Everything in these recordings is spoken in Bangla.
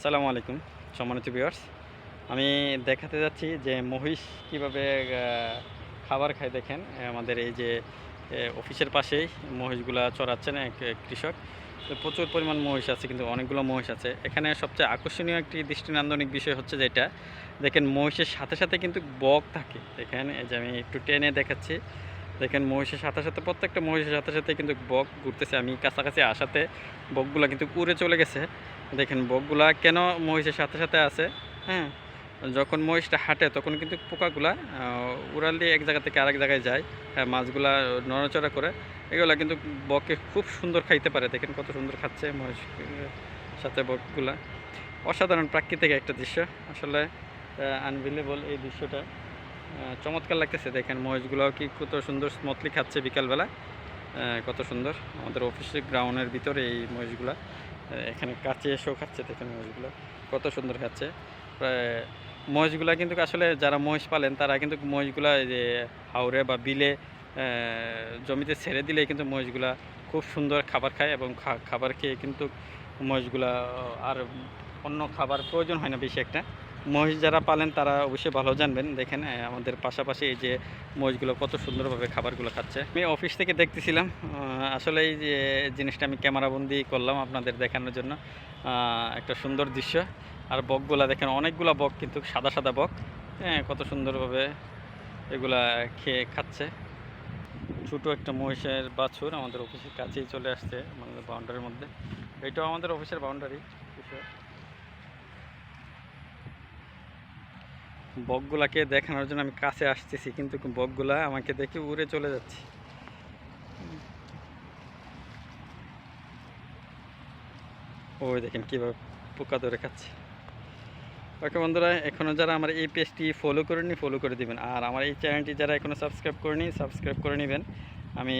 আসসালামু আলাইকুম, সম্মানিত ভিউয়ার্স আমি দেখাতে যাচ্ছি যে মহিষ কীভাবে খাবার খায় দেখেন। আমাদের এই যে অফিসের পাশেই মহিষগুলা চড়াচ্ছেন এক কৃষক। তো প্রচুর পরিমাণ মহিষ আছে, কিন্তু অনেকগুলো মহিষ আছে। এখানে সবচেয়ে আকর্ষণীয় একটি দৃষ্টিনন্দনিক বিষয় হচ্ছে যেটা, দেখেন মহিষের সাথে সাথে কিন্তু বক থাকে। দেখেন, এই যে আমি একটু টেনে দেখাচ্ছি। দেখেন মহিষের সাথে সাথে প্রত্যেকটা মহিষের সাথে সাথে কিন্তু বক ঘুরতেছে। আমি কাছাকাছি আসাতে বকগুলা কিন্তু উড়ে চলে গেছে। দেখেন বকগুলা কেন মহিষের সাথে সাথে আছে? হ্যাঁ যখন মহিষটা হাঁটে তখন কিন্তু পোকাগুলা উড়াল দিয়ে এক জায়গা থেকে আরেক জায়গায় যায় হ্যাঁ, মাছগুলা নড়াচড়া করে। এগুলা কিন্তু বককে খুব সুন্দর খাইতে পারে। দেখেন কত সুন্দর খাচ্ছে মহিষ সাথে বকগুলা। অসাধারণ প্রাকৃতিক একটা দৃশ্য। আসলে আনবিলেবল এই দৃশ্যটা। চমৎকার লাগতেছে। দেখেন মহিষগুলোও কি কত সুন্দর স্মুথলি খাচ্ছে বিকালবেলা। কত সুন্দর। আমাদের অফিসের গ্রাউন্ডের ভিতরে এই মহিষগুলা এখানে কাছে এসেও খাচ্ছে দেখেন মহিষগুলো কত সুন্দর খাচ্ছে। প্রায় মহিষগুলা কিন্তু আসলে যারা মহিষ পালেন, তারা কিন্তু মহিষগুলা যে হাওড়ে বা বিলে জমিতে ছেড়ে দিলে কিন্তু মহিষগুলা খুব সুন্দর খাবার খায় এবং খাবার খেয়ে কিন্তু মহিষগুলা আর অন্য খাবার প্রয়োজন হয় না বেশি একটা। মহিষ যারা পালেন, তারা অবশ্যই ভালো জানবেন। দেখেন আমাদের পাশাপাশি এই যে মহিষগুলো কত সুন্দরভাবে খাবারগুলো খাচ্ছে। আমি অফিস থেকে দেখতেছিলাম আসলে এই যে জিনিসটা আমি ক্যামেরাবন্দি করলাম আপনাদের দেখানোর জন্য। একটা সুন্দর দৃশ্য। আর বকগুলা দেখেন, অনেকগুলা বক কিন্তু সাদা সাদা বক। হ্যাঁ কত সুন্দরভাবে এগুলা খেয়ে খাচ্ছে। ছোটো একটা মহিষের বাছুর আমাদের অফিসের কাছেই চলে আসছে আমাদের বাউন্ডারির মধ্যে। এটাও আমাদের অফিসের বাউন্ডারি বকগুলাকে দেখানোর জন্য আমি কাছে আসতেছি, কিন্তু বকগুলা আমাকে দেখে উড়ে চলে যাচ্ছে। ওই দেখেন কীভাবে পোকা ধরে খাচ্ছে। ওকে বন্ধুরা এখনও যারা আমার এই পেজটি ফলো করেনি ফলো করে দিবেন। আর আমার এই চ্যানেলটি যারা এখনও সাবস্ক্রাইব করেনি সাবস্ক্রাইব করে নেবেন। আমি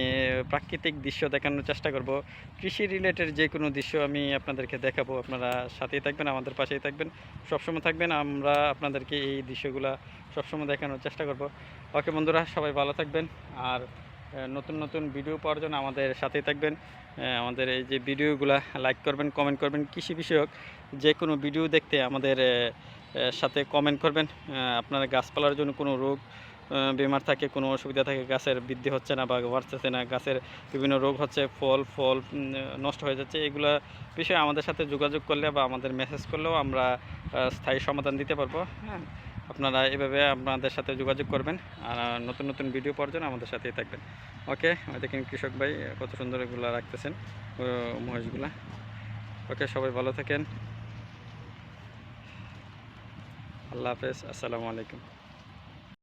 প্রাকৃতিক দৃশ্য দেখানোর চেষ্টা করব। কৃষি রিলেটেড যে কোনো দৃশ্য আমি আপনাদেরকে দেখাবো। আপনারা সাথেই থাকবেন, আমাদের পাশেই থাকবেন। সবসময় থাকবেন, আমরা আপনাদেরকে এই দৃশ্যগুলা সবসময় দেখানোর চেষ্টা করব। ওকে বন্ধুরা, সবাই ভালো থাকবেন। আর নতুন নতুন ভিডিও পাওয়ার জন্য আমাদের সাথেই থাকবেন। আমাদের এই যে ভিডিওগুলা লাইক করবেন কমেন্ট করবেন, কৃষি বিষয়ক যে কোনো ভিডিও দেখতে আমাদের সাথে কমেন্ট করবেন। আপনার গাছপালার জন্য কোনো রোগ বেমার থাকে, কোনো অসুবিধা থাকে, গাছের বৃদ্ধি হচ্ছে না বা বাড়তেছে না, গাছের বিভিন্ন রোগ হচ্ছে, ফল ফল নষ্ট হয়ে যাচ্ছে, এগুলা বিষয়ে আমাদের সাথে যোগাযোগ করলে বা আমাদের মেসেজ করলেও আমরা স্থায়ী সমাধান দিতে পারব। হ্যাঁ আপনারা এভাবে আপনাদের সাথে যোগাযোগ করবেন আর নতুন নতুন ভিডিও জন্য আমাদের সাথেই থাকবেন। ওকে দেখেন কৃষক ভাই কত সুন্দর এগুলো রাখতেছেন মহিষগুলা। ওকে সবাই ভালো থাকেন। আল্লাহ হাফেজ, আসসালামু আলাইকুম।